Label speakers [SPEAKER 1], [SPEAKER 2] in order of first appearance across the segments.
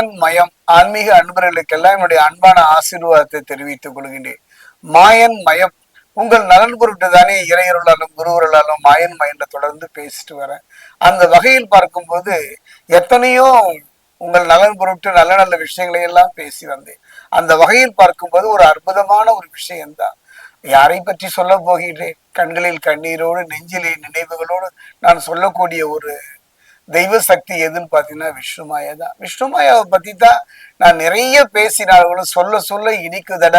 [SPEAKER 1] மாயன் மயம் ஆன்மீக அன்பர்களுக்கெல்லாம் என்னுடைய அன்பான ஆசீர்வாதத்தை தெரிவித்துக் கொள்கின்றேன். மாயன் மயம் உங்கள் நலன் பொருட்டு தானே இறையருளாலும் குருவர்களாலும் மாயன் மயன்ற தொடர்ந்து பேசிட்டு வரேன். அந்த வகையில் பார்க்கும்போது எத்தனையோ உங்கள் நலன் பொருட்டு நல்ல நல்ல விஷயங்களை எல்லாம் பேசி வந்தேன். அந்த வகையில் பார்க்கும்போது ஒரு அற்புதமான ஒரு விஷயம்தான். யாரை பற்றி சொல்ல போகின்றேன்? கண்களில் கண்ணீரோடு நெஞ்சிலே நினைவுகளோடு நான் சொல்லக்கூடிய ஒரு தெய்வ சக்தி எதுன்னு பார்த்தீங்கன்னா விஷ்ணுமாயா தான் விஷ்ணுமாயாவை பத்தி தான் நான் நிறைய பேசினாலும் சொல்ல சொல்ல இனிக்குதட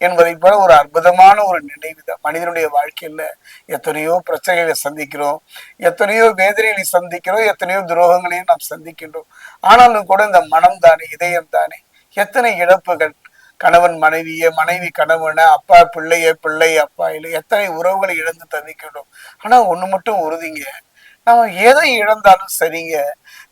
[SPEAKER 1] என்பதை போல ஒரு அற்புதமான ஒரு நினைவு தான் மனிதனுடைய வாழ்க்கையில எத்தனையோ பிரச்சனைகளை சந்திக்கிறோம். எத்தனையோ வேதனைகளை சந்திக்கிறோம். எத்தனையோ துரோகங்களையும் நாம் சந்திக்கின்றோம். ஆனாலும் கூட இந்த மனம் தானே இதயம் தானே. எத்தனை இழப்புகள்? கணவன் மனைவிய மனைவி கணவனை அப்பா பிள்ளைய பிள்ளை அப்பா இல்லை எத்தனை உறவுகளை இழந்து தவிக்கின்றோம். ஆனா ஒண்ணு மட்டும் உறுதிங்க. நம்ம எதை இழந்தாலும் சரிங்க.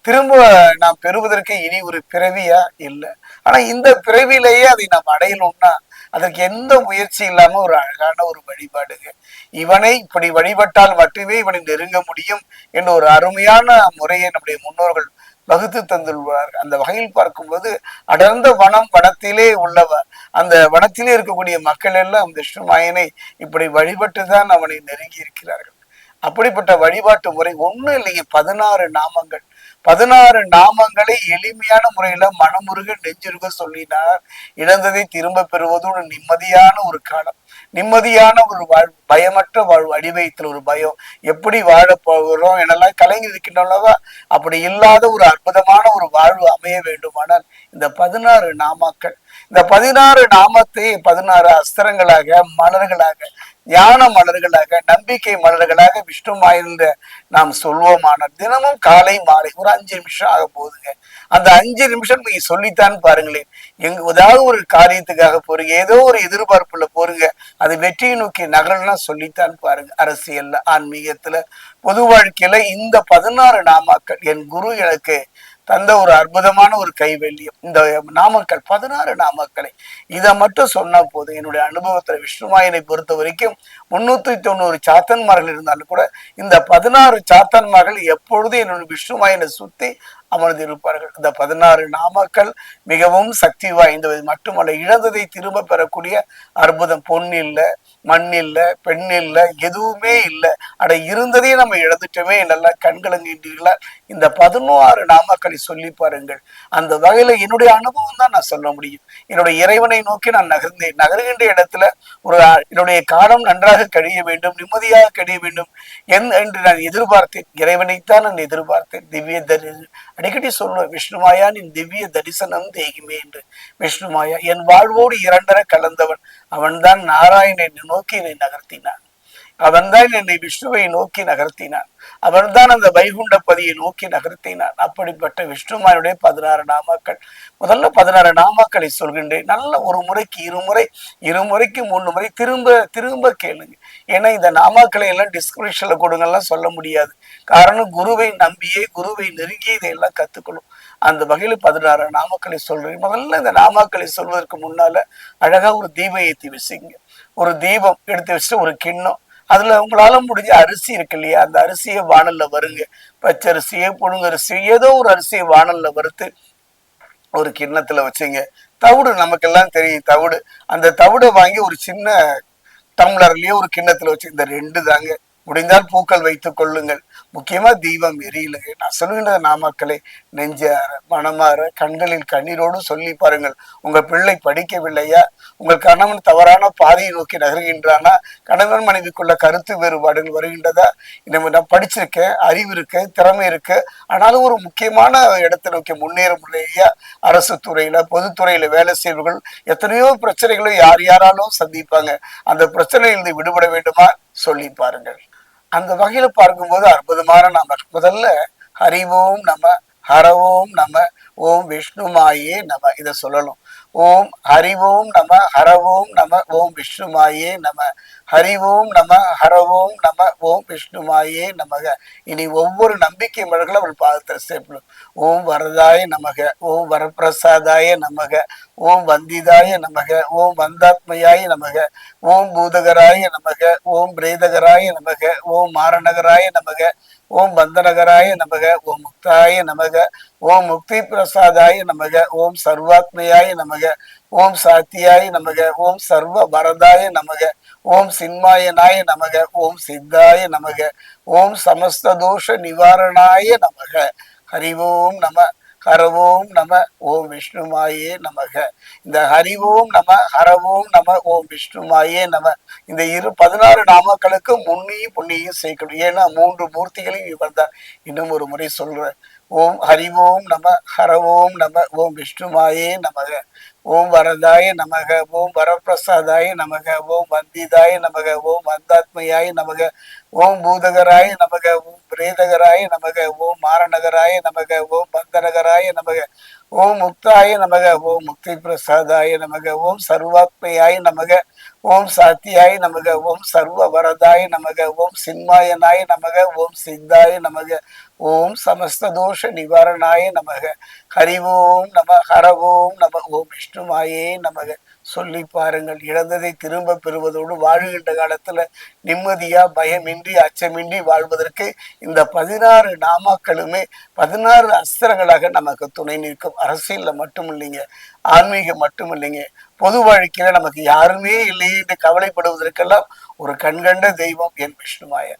[SPEAKER 1] திரும்ப நாம் பெறுவதற்கு இனி ஒரு பிறவியா? இல்லை. ஆனா இந்த பிறவிலேயே அதை நாம் அடையணும்னா அதற்கு எந்த முயற்சி இல்லாம ஒரு அழகான ஒரு வழிபாடுங்க. இவனை இப்படி வழிபட்டால் மட்டுமே இவனை நெருங்க முடியும் என்ற ஒரு அருமையான முறையை நம்முடைய முன்னோர்கள் வகுத்து தந்துள்ளார் அந்த வகையில் பார்க்கும்போது அடர்ந்த வனம் வனத்திலே உள்ளவர் அந்த வனத்திலே இருக்கக்கூடிய மக்கள் எல்லாம் விஷ்ணுமாயனை இப்படி வழிபட்டு தான் அவனை நெருங்கி இருக்கிறார்கள் அப்படிப்பட்ட வழிபாட்டு முறை ஒன்றும் இல்லைங்க பதினாறு நாமங்கள். பதினாறு நாமங்களை எளிமையான முறையில மனமுருக நெஞ்சுருக சொல்லினார். இழந்ததை திரும்ப பெறுவது ஒரு நிம்மதியான ஒரு காலம். நிம்மதியான ஒரு வாழ்வு பயமற்ற வாழ்வு அடிவயத்தில் ஒரு பயம். எப்படி வாழ போகிறோம் எனெல்லாம் கலைஞர் இருக்கின்றனவா அப்படி இல்லாத ஒரு அற்புதமான ஒரு வாழ்வு அமைய வேண்டுமானால் இந்த பதினாறு நாமாக்கள் இந்த பதினாறு நாமத்தை பதினாறு அஸ்திரங்களாக மலர்களாக ஞான மலர்களாக நம்பிக்கை மலர்களாக விஷ்ணு மாயிருந்த நாம் சொல்வோமானால் தினமும் காலை மாலை ஒரு அஞ்சு நிமிஷம் ஆக போகுதுங்க. அந்த அஞ்சு நிமிஷம் நீங்க சொல்லித்தான் பாருங்களேன். எங்க ஏதாவது ஒரு காரியத்துக்காக போறீங்க ஏதோ ஒரு எதிர்பார்ப்புல போறீங்க அது வெற்றியை நோக்கி நகரம்னா சொல்லித்தான் பாருங்க. அரசியல்ல ஆன்மீகத்துல பொது வாழ்க்கையில இந்த பதினாறு நாமாக்கள் என் குரு எனக்கு தந்த ஒரு அற்புதமான ஒரு கைவல்யம். இந்த நாமக்கள் பதினாறு நாமக்களை இதை மட்டும் சொன்னா போதும். என்னுடைய அனுபவத்துல விஷ்ணுமாயனை பொறுத்த வரைக்கும் முன்னூத்தி தொண்ணூறு சாத்தன்மார்கள் இருந்தாலும் கூட இந்த பதினாறு சாத்தன்மார்கள் எப்பொழுதும் என்னுடைய விஷ்ணுமாயனை சுத்தி அமர்ந்திருப்பார்கள். இந்த பதினாறு நாமக்கள் மிகவும் சக்தி வாய்ந்தவை மட்டுமல்ல இழந்ததை திரும்ப பெறக்கூடிய அற்புதம் பொன் இல்லை மண் இல்லை பெண் இல்லை எதுவுமே இல்லை. அட இருந்ததே நம்ம இழந்துட்டோமே நல்லா கண்கலங்கின்றீர்களா இந்த பதினாறு நாமக்களை சொல்லி பாருங்கள். அந்த வகையில என்னுடைய அனுபவம் தான் நான் சொல்ல முடியும். என்னுடைய இறைவனை நோக்கி நான் நகர்ந்தேன். நகர்கின்ற இடத்துல ஒரு என்னுடைய காலம் நன்றாக கழிய வேண்டும் நிம்மதியாக கழிய வேண்டும் என் என்று நான் எதிர்பார்த்தேன். இறைவனைத்தான் நான் எதிர்பார்த்தேன். திவ்ய தரி அடிக்கடி சொல்லுவேன் விஷ்ணுமாயா நின் திவ்ய தரிசனம் தேகிமே என்று. விஷ்ணுமாயா என் வாழ்வோடு இரண்டர கலந்தவன். அவன்தான் நாராயணனை நோக்கி என்னை நகர்த்தினான். அவன்தான் என்னை விஷ்ணுவை நோக்கி நகர்த்தினான். அவன்தான் அந்த வைகுண்ட பதியை நோக்கி நகர்த்தினான். அப்படிப்பட்ட விஷ்ணுமாயுடைய பதினாறு நாமாக்கள் முதல்ல பதினாறு நாமாக்களை சொல்கின்றேன். நல்ல ஒரு முறைக்கு இருமுறை இருமுறைக்கு மூணு முறை திரும்ப திரும்ப கேளுங்க. ஏன்னா இந்த நாமாக்களை எல்லாம் டிஸ்கிரிப்ஷன்ல கொடுங்கலாம் சொல்ல முடியாது. காரணம் குருவை நம்பியே குருவை நெருங்கியே இதையெல்லாம் கத்துக்கணும். அந்த வகையில் பதினாறு நாமக்களை சொல்றேன். முதல்ல இந்த நாமாக்களை சொல்வதற்கு முன்னால அழகா ஒரு தீபம் ஏற்றி வச்சுங்க. ஒரு தீபம் எடுத்து வச்சுட்டு ஒரு கிண்ணம் அதுல உங்களால முடிஞ்ச அரிசி இருக்கு இல்லையா? அந்த அரிசியை வானல்ல வருங்க. பச்சரிசியை புழுங்கரிசி ஏதோ ஒரு அரிசியை வானல்ல வறுத்து ஒரு கிண்ணத்துல வச்சுங்க. தவிடு நமக்கெல்லாம் தெரியும் தவிடு. அந்த தவிடை வாங்கி ஒரு சின்ன டம்ளர்லயே ஒரு கிண்ணத்துல வச்சு இந்த ரெண்டு தாங்க. முடிந்தால் பூக்கள் வைத்துக் கொள்ளுங்கள். முக்கியமா தீபம் எரியலுங்க நான் சொல்லுகின்ற நாமக்களை நெஞ்சார மனமாற கண்களில் கண்ணீரோடு சொல்லி பாருங்கள். உங்கள் பிள்ளை படிக்கவில்லையா? உங்கள் கணவன் தவறான பாதையை நோக்கி நகர்கின்றானா? கணவன் மனைவிக்குள்ள கருத்து வேறுபாடுகள் வருகின்றதா? நம்ம நான் படிச்சிருக்கேன் அறிவு இருக்கு திறமை இருக்கு. ஆனாலும் ஒரு முக்கியமான இடத்தை நோக்கி முன்னேற முடியலையா அரசு துறையில பொதுத்துறையில வேலை செய்வர்கள் எத்தனையோ பிரச்சனைகளை யார் யாராலும் சந்திப்பாங்க. அந்த பிரச்சனையிலிருந்து விடுபட வேண்டுமா? சொல்லி பாருங்கள். அந்த வகையில பார்க்கும்போது அற்புதமான நம்ம முதல்ல ஹரிவோம் நம்ம ஹரவோம் நம்ம ஓம் விஷ்ணுமாயே நம்ம இதை சொல்லணும். ஓம் ஹரிவோம் நம ஹரவோம் நம ஓம் விஷ்ணுமாயே நம. ஹரிவோம் நம ஹரவோம் நம ஓம் விஷ்ணுமாயே நமக. இனி ஒவ்வொரு நம்பிக்கை மலர்களும் அவள் பாதத்தில் சேர்க்கணும் ஓம் வரதாய நமக. ஓம் வரப்பிரசாதாய நமக. ஓம் வந்திதாய நமக. ஓம் வந்தாத்மையாய நமக. ஓம் பூதகராய நமக. ஓம் பிரேதகராய நமக. ஓம் மாரணகராய நமக. ஓம் பந்தனகராய நமக. ஓம் முக்தாய நமக. ஓம் முக்தி பிரசாதாய நமக ஓம் சர்வாத்மையாய நமக ஓம் சாத்தியாய நமக ஓம் சர்வ வரதாய நமக ஓம் சின்மாயனாய நமக ஓம் சித்தாய நமக ஓம் சமஸ்தோஷ நிவாரணாய நமக. ஹரிவோம் நம ஹரவோம் நம ஓம் விஷ்ணுமாயே நமக. இந்த ஹரிவோம் நம ஹரவோம் நம ஓம் விஷ்ணுமாயே நம. இந்த இரு பதினாறு நாமக்களுக்கு முன்னையும் புண்ணியும் சேர்க்கணும். ஏன்னா மூன்று மூர்த்திகளையும் இவர் தான். இன்னும் ஒரு முறை சொல்றேன். ஓம் ஹரி ஓம் நம ஹர ஓம் நம ஓம் விஷ்ணுமாயே நமக ஓம் வரதாய நமக ஓம் வரப்பிரசாதாய நமக ஓம் வந்திதாய நமக ஓம் வந்தாத்மையாய நமக ஓம் பூதகராய நமக ஓம் பிரேதகராய நமக ஓம் மாரணகராய நமக ஓம் பந்தனகராய நமக ஓம் முக்தாய நமக ஓம் முக்தி பிரசாதாய நமக ஓம் சர்வாத்மையாய நமக ஓம் சாத்தியாய நமக ஓம் சர்வ வரதாய நமக ஓம் சின்மாயனாய நமக ஓம் சித்தாய நமக ஓம் சமஸ்த தோஷ நிவாரணாய நமக. ஹரி ஓம் நம ஹர ஓம் நம ஓம் விஷ்ணுமாயே நமக. சொல்லி பாருங்கள் இழந்ததை திரும்ப பெறுவதோடு வாழுகின்ற காலத்துல நிம்மதியா பயமின்றி அச்சமின்றி வாழ்வதற்கு இந்த பதினாறு நாமாக்களுமே பதினாறு அஸ்திரங்களாக நமக்கு துணை நிற்கும். அரசியல்ல மட்டும் இல்லைங்க ஆன்மீகம் மட்டும் இல்லைங்க பொது வாழ்க்கையில நமக்கு யாருமே இல்லையே என்று கவலைப்படுவதற்கெல்லாம் ஒரு கண்கண்ட தெய்வம் என் விஷ்ணுமாயா